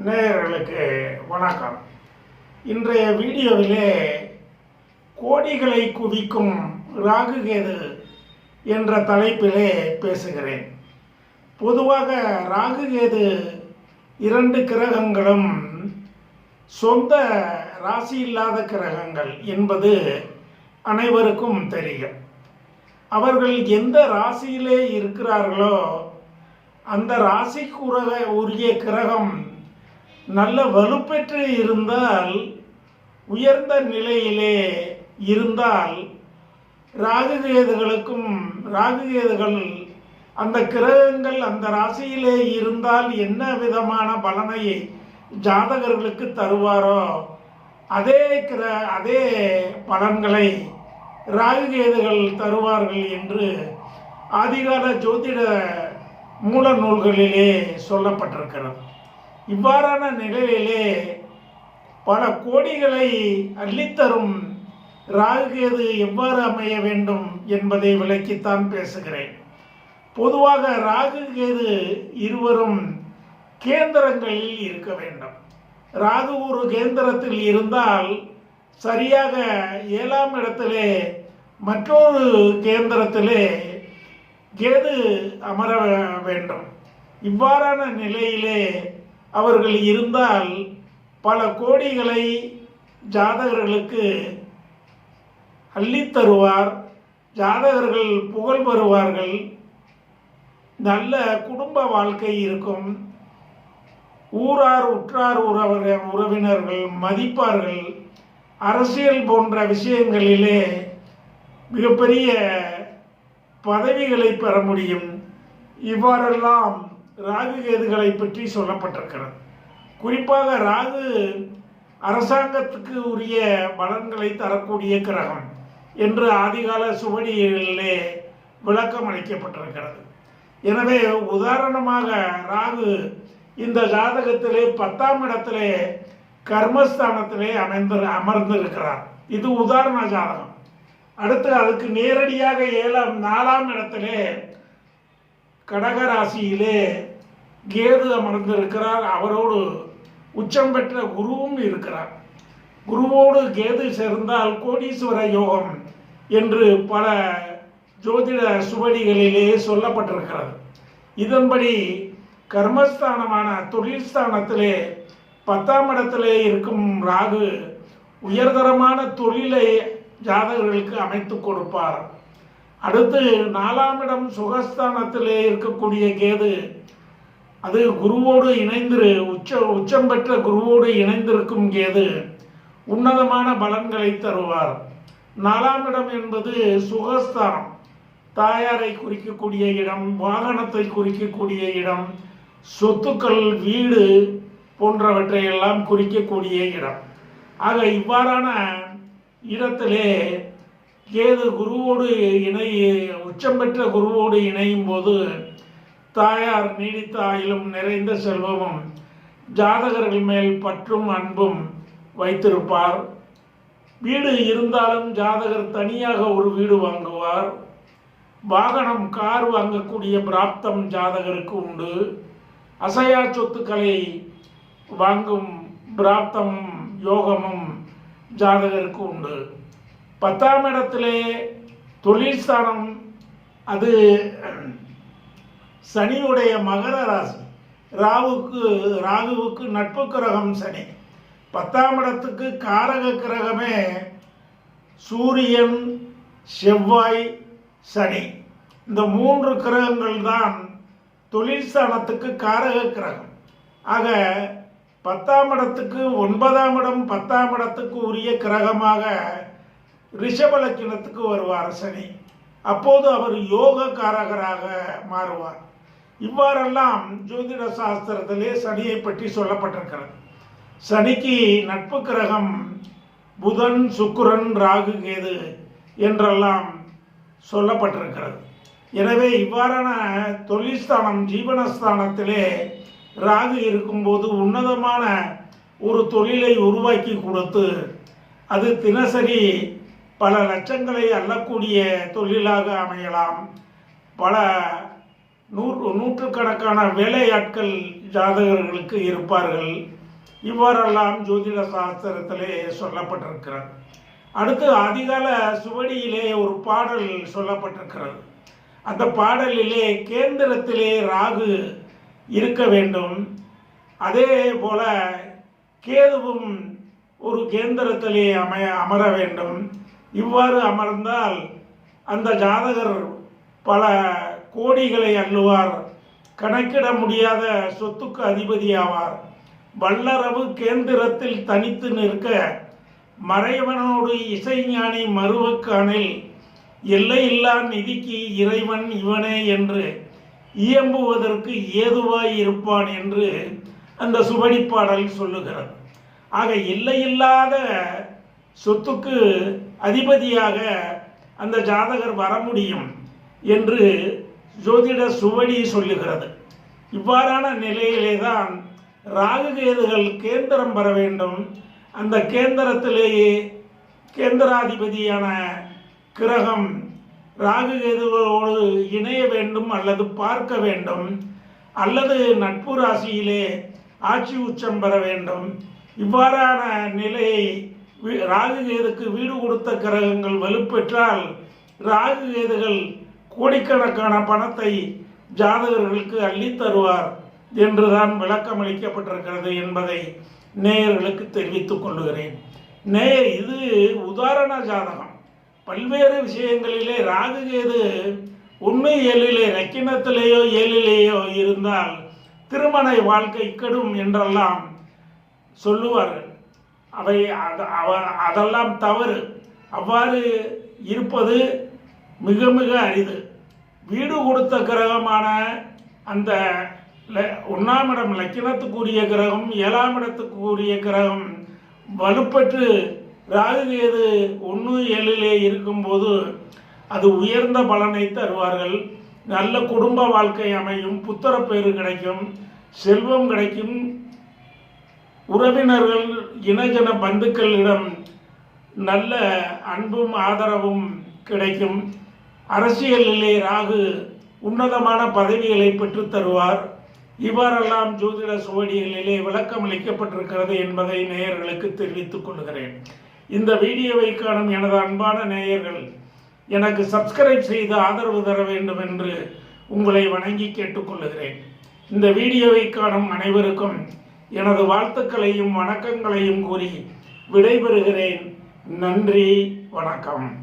நேயர்களுக்கு வணக்கம். இன்றைய வீடியோவிலே கோடிகளை குவிக்கும் ராகுகேது என்ற தலைப்பிலே பேசுகிறேன். பொதுவாக ராகுகேது இரண்டு கிரகங்களும் சொந்த ராசி இல்லாத கிரகங்கள் என்பது அனைவருக்கும் தெரியும். அவர்கள் எந்த ராசியிலே இருக்கிறார்களோ அந்த ராசிக்கு உரிய கிரகம் நல்ல வலுப்பெற்று இருந்தால் உயர்ந்த நிலையிலே இருந்தால் ராகுகேதுகளுக்கும் ராகுகேதுகள் அந்த கிரகங்கள் அந்த ராசியிலே இருந்தால் என்ன விதமான பலனை ஜாதகர்களுக்கு தருவாரோ அதே கிர அதே பலன்களை ராகுகேதுகள் தருவார்கள் என்று ஆதிகால ஜோதிட மூல நூல்களிலே சொல்லப்பட்டிருக்கிறது. இவ்வாறான நிலையிலே பல கோடிகளை அள்ளித்தரும் ராகுகேது எவ்வாறு அமைய வேண்டும் என்பதை விளக்கித்தான் பேசுகிறேன். பொதுவாக ராகு கேது இருவரும் கேந்திரங்களில் இருக்க வேண்டும். ராகு ஒரு கேந்திரத்தில் இருந்தால் சரியாக ஏழாம் இடத்திலே மற்றொரு கேந்திரத்திலே கேது அமர வேண்டும். இவ்வாறான நிலையிலே அவர்கள் இருந்தால் பல கோடிகளை ஜாதகர்களுக்கு அள்ளித் தருவார் ஜாதகர்கள் புகழ் பெறுவார்கள். நல்ல குடும்ப வாழ்க்கை இருக்கும். ஊரார் உற்றார் உறவர் உறவினர்கள் மதிப்பார்கள். அரசியல் போன்ற விஷயங்களிலே மிகப்பெரிய பதவிகளை பெற முடியும். இவ்வாறெல்லாம் ராகு கேதுகளை பற்றி சொல்லப்பட்டிருக்கிறது. குறிப்பாக ராகு அரசாங்கத்துக்கு உரிய பலன்களை தரக்கூடிய கிரகம் என்று ஆதிகால சுவடிகளிலே விளக்கம் அளிக்கப்பட்டிருக்கிறது. எனவே உதாரணமாக ராகு இந்த ஜாதகத்திலே பத்தாம் இடத்திலே கர்மஸ்தானத்திலே அமைந்து அமர்ந்திருக்கிறார். இது உதாரண ஜாதகம். அடுத்து அதுக்கு நேரடியாக ஏழாம் நாலாம் இடத்திலே கடகராசியிலே கேது அமர்ந்திருக்கிறார். அவரோடு உச்சம் பெற்ற குருவும் இருக்கிறார். குருவோடு கேது சேர்ந்தால் கோடீஸ்வர யோகம் என்று பல ஜோதிட சுவடிகளிலே சொல்லப்பட்டிருக்கிறது. இதன்படி கர்மஸ்தானமான தொழில் ஸ்தானத்திலே பத்தாம் இடத்திலே இருக்கும் ராகு உயர்தரமான தொழிலை ஜாதகர்களுக்கு அமைத்து கொடுப்பார். அடுத்து நாலாம் இடம் சுகஸ்தானத்திலே இருக்கக்கூடிய கேது. அது குருவோடு இணைந்து உச்ச உச்சம் பெற்ற குருவோடு இணைந்திருக்கும் கேது. உன்னதமான பலன்களை தருவார். நாலாம் இடம் என்பது சுகஸ்தானம். தாயாரை குறிக்கக்கூடிய இடம் வாகனத்தை குறிக்கக்கூடிய இடம் சொத்துக்கள் வீடு போன்றவற்றை எல்லாம் குறிக்கக்கூடிய இடம். ஆக இவ்வாறான இடத்திலே கேது குருவோடு இணை உச்சம் பெற்ற குருவோடு இணையும் போது தாயார் நீடித்த ஆயிலும் நிறைந்த செல்வமும் ஜாதகர்கள் மேல் பற்றும் அன்பும் வைத்திருப்பார். வீடு இருந்தாலும் ஜாதகர் தனியாக ஒரு வீடு வாங்குவார். வாகனம் கார் வாங்கக்கூடிய பிராப்தம் ஜாதகருக்கு உண்டு. அசையா சொத்துக்களை வாங்கும் பிராப்தமும் யோகமும் ஜாதகருக்கு உண்டு. பத்தாம் இடத்திலே தொழில் ஸ்தானம் அது சனியுடைய மகர ராசி. ராவுக்கு ராகுவுக்கு நட்பு கிரகம் சனி. பத்தாம் இடத்துக்கு காரக கிரகமே சூரியன் செவ்வாய் சனி. இந்த மூன்று கிரகங்கள் தான் தொழில் ஸ்தானத்துக்கு காரக கிரகம். ஆக பத்தாம் இடத்துக்கு ஒன்பதாம் இடம் பத்தாம் இடத்துக்கு உரிய கிரகமாக ரிஷபலக்கினத்துக்கு வருவார் சனி. அப்போது அவர் யோக காரகராக மாறுவார். இவ்வாறெல்லாம் ஜோதிட சாஸ்திரத்திலே சனியை பற்றி சொல்லப்பட்டிருக்கிறது. சனிக்கு நட்பு கிரகம் புதன் சுக்குரன் ராகு கேது என்றெல்லாம் சொல்லப்பட்டிருக்கிறது. எனவே இவ்வாறான தொழில்ஸ்தானம் ஜீவனஸ்தானத்திலே ராகு இருக்கும்போது உன்னதமான ஒரு தொழிலை உருவாக்கி கொடுத்து அது தினசரி பல லட்சங்களை அள்ளக்கூடிய தொழிலாக அமையலாம். பல நூறு நூற்றுக்கணக்கான வேலையாட்கள் ஜாதகர்களுக்கு இருப்பார்கள். இவ்வாறெல்லாம் ஜோதிட சாஸ்திரத்திலே சொல்லப்பட்டிருக்கிறது. அடுத்து அதிகால சுவடியிலே ஒரு பாடல் சொல்லப்பட்டிருக்கிறது. அந்த பாடலிலே கேந்திரத்திலே ராகு இருக்க வேண்டும். அதே போல கேதுவும் ஒரு கேந்திரத்திலே அமைய அமர வேண்டும். இவ்வாறு அமர்ந்தால் அந்த ஜாதகர் பல கோடிகளை அள்ளுவார். கணக்கிட முடியாத சொத்துக்கு அதிபதியாவார். வல்லரவு கேந்திரத்தில் தனித்து நிற்க மறைவனோடு இசைஞானி மருவக்கானில் எல்லையில்லா நிதிக்கு இறைவன் இவனே என்று இயம்புவதற்கு ஏதுவாய் இருப்பான் என்று அந்த சுவடிப்பாடல் சொல்லுகிறது. ஆக எல்லையில்லாத சொத்துக்கு அதிபதியாக அந்த ஜாதகர் வர முடியும் என்று ஜோதிட சுவடி சொல்லுகிறது. இவ்வாறான நிலையிலே தான் ராகுகேதுகள் கேந்திரம் பெற வேண்டும். அந்த கேந்திரத்திலேயே கேந்திராதிபதியான கிரகம் ராகுகேதுகளோடு இணைய வேண்டும் அல்லது பார்க்க வேண்டும். அல்லது நட்பு ராசியிலே ஆட்சி உச்சம் பெற வேண்டும். இவ்வாறான நிலையை ராகுகேதுக்கு வீடு கொடுத்த கிரகங்கள் வலுப்பெற்றால் ராகுகேதுகள் கோடிக்கணக்கான பணத்தை ஜாதகர்களுக்கு அள்ளித் தருவார் என்றுதான் விளக்கம் அளிக்கப்பட்டிருக்கிறது என்பதை நேயர்களுக்கு தெரிவித்துக் கொள்கிறேன் நேயர் இது உதாரண ஜாதகம். பல்வேறு விஷயங்களிலே ராகுகேது உண்மை ஏழிலே ரக்கினத்திலேயோ ஏழிலேயோ இருந்தால் திருமண வாழ்க்கை கெடும் என்றெல்லாம் சொல்லுவார்கள். அதை அவ- அதெல்லாம் தவறு. அவ்வாறு இருப்பது மிக மிக அரிது. வீடு கொடுத்த கிரகமான அந்த ஒன்றாம் இடம் லக்கினத்துக்குரிய கிரகம் ஏழாம் இடத்துக்குரிய கிரகம் வலுப்பெற்று ராகுகேது ஒன்று ஏழிலே இருக்கும்போது அது உயர்ந்த பலனை தருவார்கள். நல்ல குடும்ப வாழ்க்கை அமையும் புத்திரப்பேறு கிடைக்கும் செல்வம் கிடைக்கும் உறவினர்கள் இனஜன பந்துக்களிடம் நல்ல அன்பும் ஆதரவும் கிடைக்கும். அரசியலிலே ராகு உன்னதமான பதவிகளை பெற்றுத் தருவார். இவ்வாறெல்லாம் ஜோதிட சுவடிகளிலே விளக்கம் அளிக்கப்பட்டிருக்கிறது என்பதை நேயர்களுக்கு தெரிவித்துக் கொள்கிறேன். இந்த வீடியோவை காணும் எனது அன்பான நேயர்கள் எனக்கு சப்ஸ்கிரைப் செய்து ஆதரவு தர வேண்டும் என்று உங்களை வணங்கி கேட்டுக்கொள்கிறேன் இந்த வீடியோவை காணும் அனைவருக்கும் எனது வாழ்த்துக்களையும் வணக்கங்களையும் கூறி விடைபெறுகிறேன். நன்றி வணக்கம்.